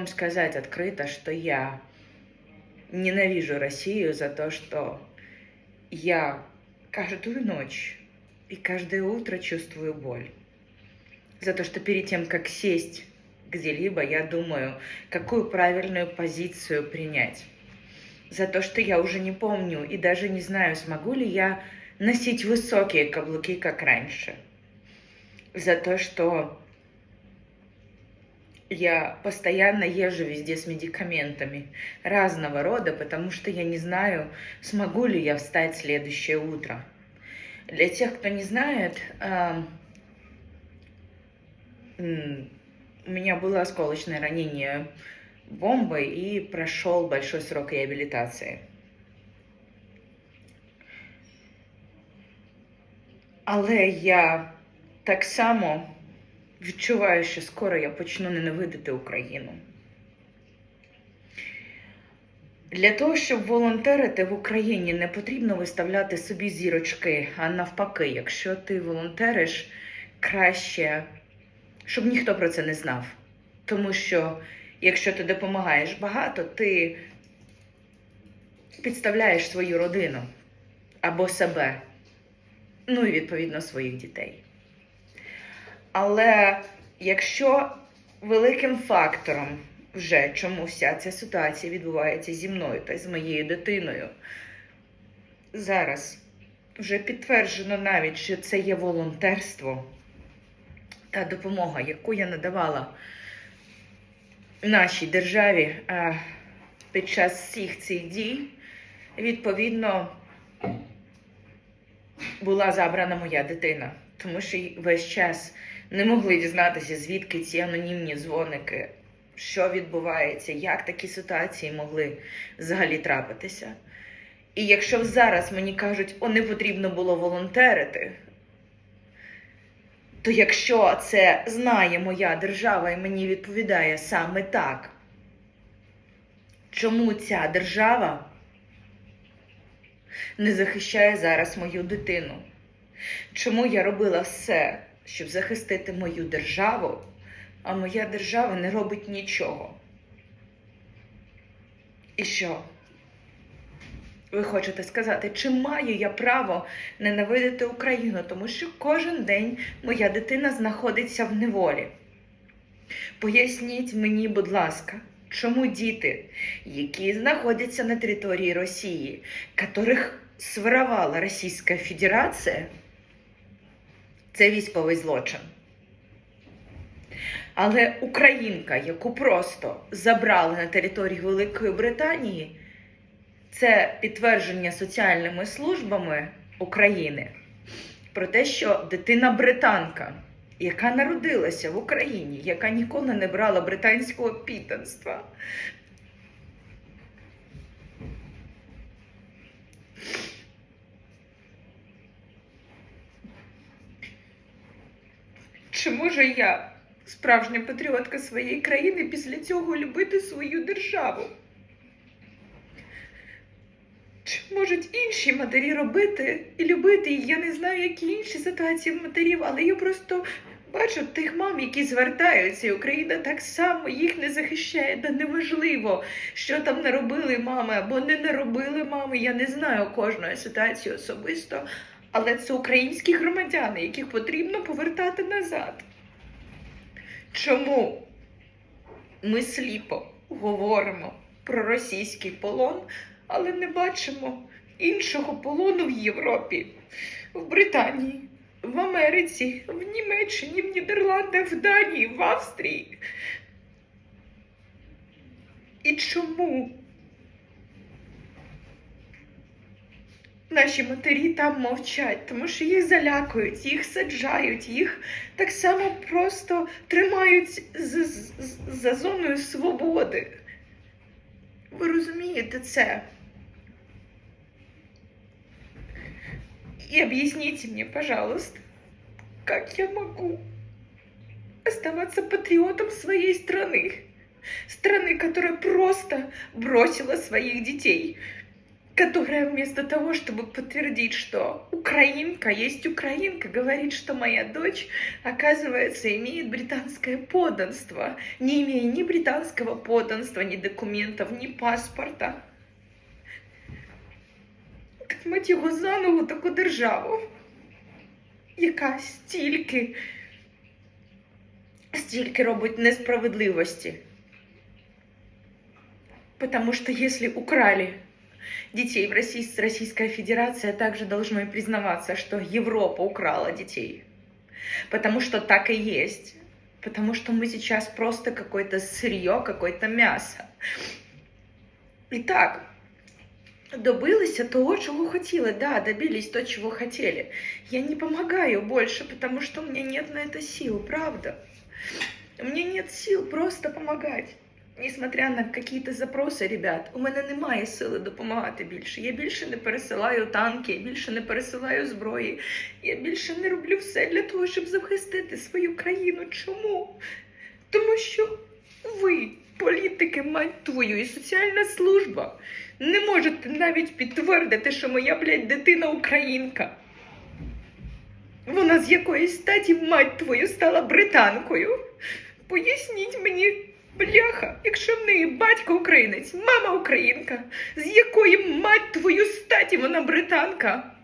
вам сказать открыто, что я ненавижу Россию за то, что я каждую ночь и каждое утро чувствую боль. За то, что перед тем, как сесть где-либо, я думаю, какую правильную позицию принять. За то, что я уже не помню и даже не знаю, смогу ли я носить высокие каблуки, как раньше. За то, что я постоянно езжу везде с медикаментами разного рода, потому что я не знаю, смогу ли я встать следующее утро. Для тех, кто не знает, ам, м, у меня было осколочное ранение бомбой и прошел большой срок реабилитации. Але я так само відчуваю, що скоро я почну ненавидити Україну. Для того, щоб волонтерити в Україні, не потрібно виставляти собі зірочки, а навпаки, якщо ти волонтериш, краще, щоб ніхто про це не знав. Тому що якщо ти допомагаєш багато, ти підставляєш свою родину або себе, ну і відповідно своїх дітей. Але якщо великим фактором вже чому вся ця ситуація відбувається зі мною та з моєю дитиною, зараз вже підтверджено навіть, що це є волонтерство та допомога, яку я надавала нашій державі під час всіх цих дій, відповідно, була забрана моя дитина, тому що весь час не могли дізнатися, звідки ці анонімні дзвоники, що відбувається, як такі ситуації могли взагалі трапитися. І якщо зараз мені кажуть, о, не потрібно було волонтерити, то якщо це знає моя держава і мені відповідає саме так, чому ця держава не захищає зараз мою дитину? Чому я робила все, щоб захистити мою державу, а моя держава не робить нічого? І що? Ви хочете сказати, чи маю я право ненавидити Україну, тому що кожен день моя дитина знаходиться в неволі? Поясніть мені, будь ласка, чому діти, які знаходяться на території Росії, которых своровала Російська Федерація, це військовий злочин. Але українка, яку просто забрали на територію Великої Британії, це підтвердження соціальними службами України про те, що дитина британка, яка народилася в Україні, яка ніколи не брала британського підданства, Чи можу я, справжня патріотка своєї країни, після цього любити свою державу? Чи можуть інші матері робити і любити? Я не знаю, які інші ситуації в матерів, але я просто бачу тих мам, які звертаються, і Україна так само їх не захищає. Да неважливо, що там наробили мами або не наробили мами. Я не знаю кожної ситуації особисто, але це українські громадяни, яких потрібно повертати назад. Чому ми сліпо говоримо про російський полон, але не бачимо іншого полону в Європі, в Британії, в Америці, в Німеччині, в Нідерландах, в Данії, в Австрії? І чому наші матері там мовчать, тому що їх залякують, їх саджають, їх так само просто тримають з, з, з- за зоною свободи. Ви розумієте це? И объясните мне, пожалуйста, как я могу оставаться патриотом своей страны? Страны, которая просто бросила своих детей, которая вместо того, чтобы подтвердить, что украинка есть украинка, говорит, что моя дочь, оказывается, имеет британское подданство, не имея ни британского подданства, ни документов, ни паспорта. Так мать його за ногу таку державу, яка стільки, стільки робить несправедливості. Потому что если украли детей в России, Российская Федерация также должна и признаваться, что Европа украла детей. Потому что так и есть. Потому что мы сейчас просто какое-то сырье, какое-то мясо. Итак, добилися того, чего хотели. Да, добились то, чего хотели. Я не помогаю больше, потому что у меня нет на это сил, правда. У меня нет сил просто помогать. Несмотря на якісь запроси, ребят, у мене немає сили допомагати більше. Я більше не пересилаю танки, я більше не пересилаю зброї. Я більше не роблю все для того, щоб захистити свою країну. Чому? Тому що ви, політики, мать твою, і соціальна служба, не можете навіть підтвердити, що моя, блядь, дитина українка. Вона з якоїсь статі, мать твою, стала британкою. Поясніть мені. Бляха, якщо в неї батько українець, мама українка, з якої мать твою статі вона британка?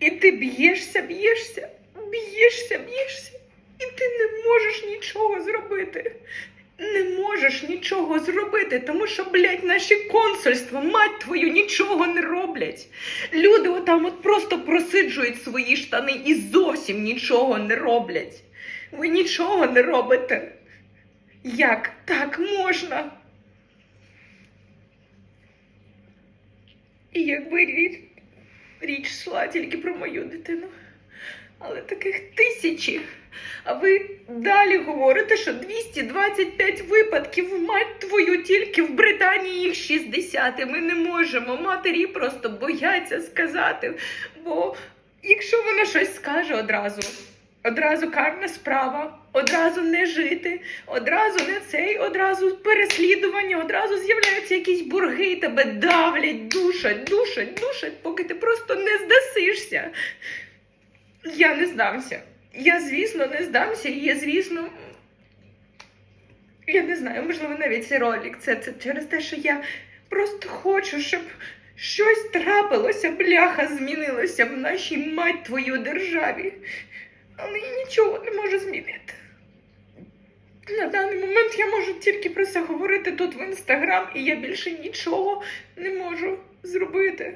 І ти б'єшся, б'єшся, б'єшся, б'єшся, і ти не можеш нічого зробити не можеш нічого зробити, тому що, блядь, наші консульства, мать твою, нічого не роблять. Люди отам от просто просиджують свої штани і зовсім нічого не роблять. Ви нічого не робите. Як так можна? І якби річ, річ йшла тільки про мою дитину, але таких тисячі. А ви далі говорите, що 225 випадків, мать твою, тільки в Британії їх 60. І Ми не можемо. Матері просто бояться сказати. Бо якщо вона щось скаже одразу, одразу карна справа, одразу не жити, одразу не цей, одразу переслідування, одразу з'являються якісь бурги, тебе давлять, душать, душать, душать, поки ти просто не здасишся. Я не здамся. Я, звісно, не здамся, і я, звісно. Я не знаю, можливо, навіть цей ролик. Це, це через те, що я просто хочу, щоб щось трапилося, бляха змінилося в нашій мать твою державі. Але я нічого не можу змінити. На даний момент я можу тільки про це говорити тут в інстаграм, і я більше нічого не можу зробити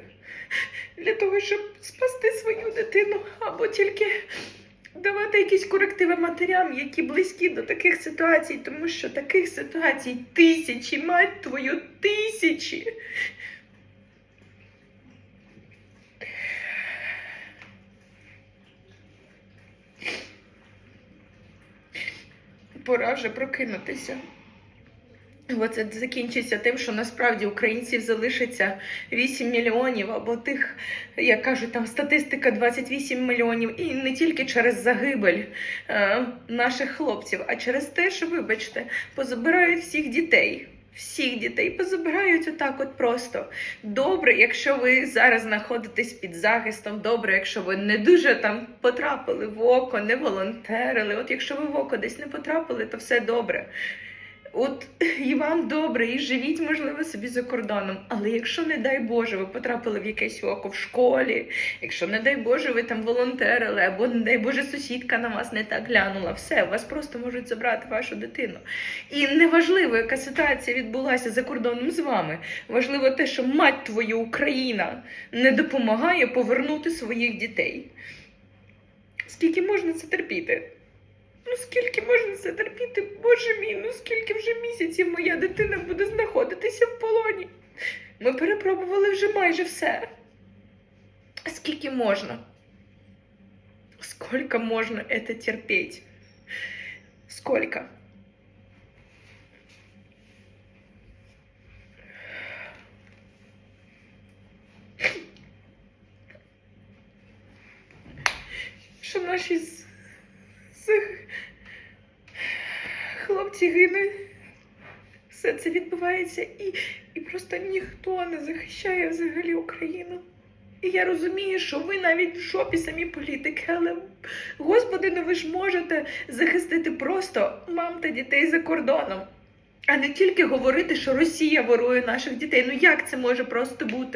для того, щоб спасти свою дитину або тільки давати якісь корективи матерям, які близькі до таких ситуацій, тому що таких ситуацій тисячі, мать твою, тисячі. Пора вже прокинутися. Оце закінчиться тим, що насправді українців залишиться 8 мільйонів, або тих, як кажуть, там статистика 28 мільйонів, і не тільки через загибель е, наших хлопців, а через те, що, вибачте, позабирають всіх дітей. Всіх дітей позабирають отак, от просто. Добре, якщо ви зараз знаходитесь під захистом, добре, якщо ви не дуже там потрапили в око, не волонтерили. От якщо ви в око десь не потрапили, то все добре. От і вам добре, і живіть, можливо, собі за кордоном. Але якщо, не дай Боже, ви потрапили в якесь око в школі, якщо, не дай Боже, ви там волонтерили, або, не дай Боже, сусідка на вас не так глянула, все, вас просто можуть забрати вашу дитину. І неважливо, яка ситуація відбулася за кордоном з вами. Важливо те, що мать твою Україна не допомагає повернути своїх дітей. Скільки можна це терпіти? Ну скільки можна це терпіти, боже мій, ну скільки вже місяців моя дитина буде знаходитися в полоні? Ми перепробували вже майже все. Скільки можна? Сколько можно это терпеть? Сколько? що наші з... хлопці гинуть. Все це відбувається і, і просто ніхто не захищає взагалі Україну. І я розумію, що ви навіть в шопі самі політики, але господи, ну ви ж можете захистити просто мам та дітей за кордоном, а не тільки говорити, що Росія ворує наших дітей. Ну як це може просто бути?